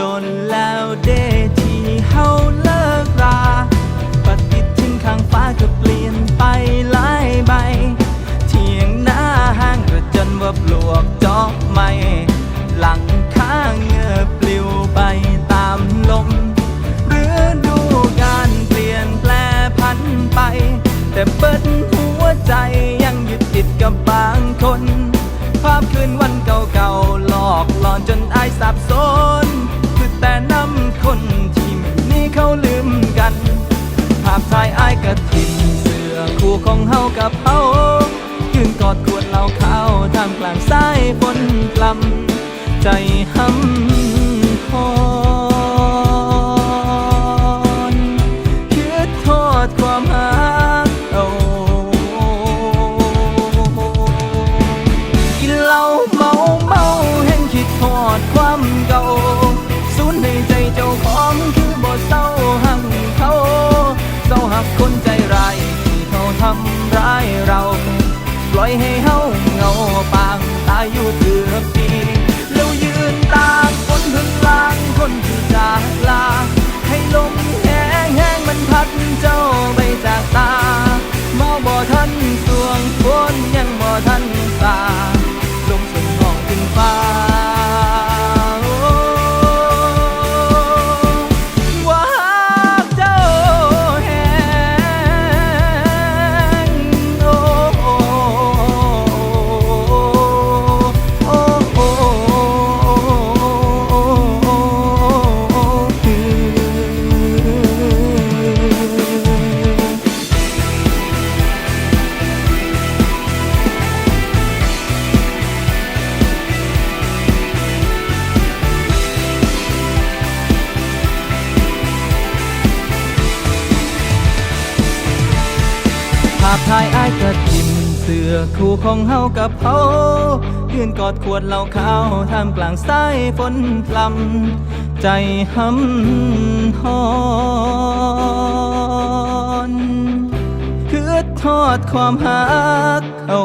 โดนแล้วเดที่เฮาเลิกราปฏิทินข้างฟ้าก็เปลี่ยนไปหลายใบ เทียงหน้าห้างกระจนว่าปลวกจอกใหม่ หลังข้างเงือปลิวไปตามลมหรือดูการเปลี่ยนแปลพันไป แต่เปิ้นหัวใจยังยึดติดกับบางคน ภาพคืนวัน ระถิ่นเสือคู่ของเฮากับเฮายืนกอดขวดเหล้าขาวท่ามกลางสายฝนกลำใจห้ำำร้ายเรา ปล่อยให้เฮาเงาปางตายอยู่เกือบปีแล้วยืนตากฝนพึ่งลางคนที่จากลา ให้ลมแห้งแห้งมันพัดเจ้าไปจากตา เมาบ่ทันสวงฝนยังบ่ทันสาาพถ่ายอายกระทิมเสื้อคู่ของเฮากับเขายืนกอดขวดเหล้าขาวท่ามกลางสายฝนพลำใจหำหอนคือทอดความหักเขา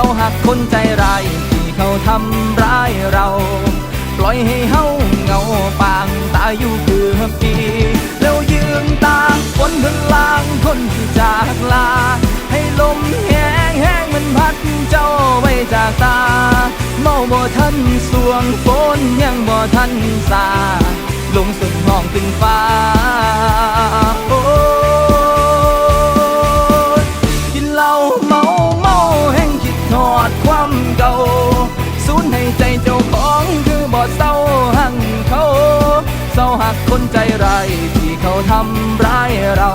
าหักคนใจร้ายที่เขาทำร้ายเรา ปล่อยให้เฮาเหงาปางตายอยู่เกือบปี แล้วยืนตากฝนพลางคนที่จากลา ให้ลมแห้งแห้งมันพัดเจ้าไว้จากตา เมาบ่ทันสวงฝนยังบ่ทันสาลงสุดห้องขึ้นฟ้า เศร้าหังเขาเศร้าหักคนใจร้ายที่เขาทำร้ายเรา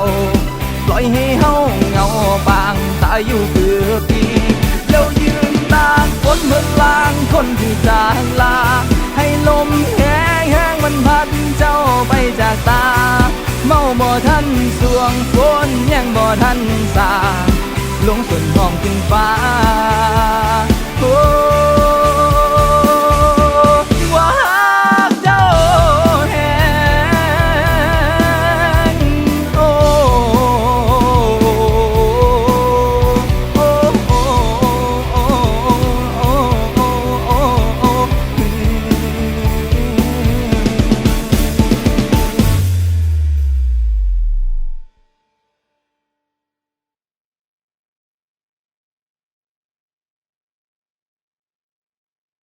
ปล่อยให้เฮาเหงาปางตายอยู่เกือปีแล้วยืนตากฝนเมืองลางคนที่จากลา ให้ลมแห้งแห้งมันพัดเจ้าไปจากตา เมาบ่ทันสวงฝนยังบ่ทันสาลงส่วนห้องขึ้นฟ้า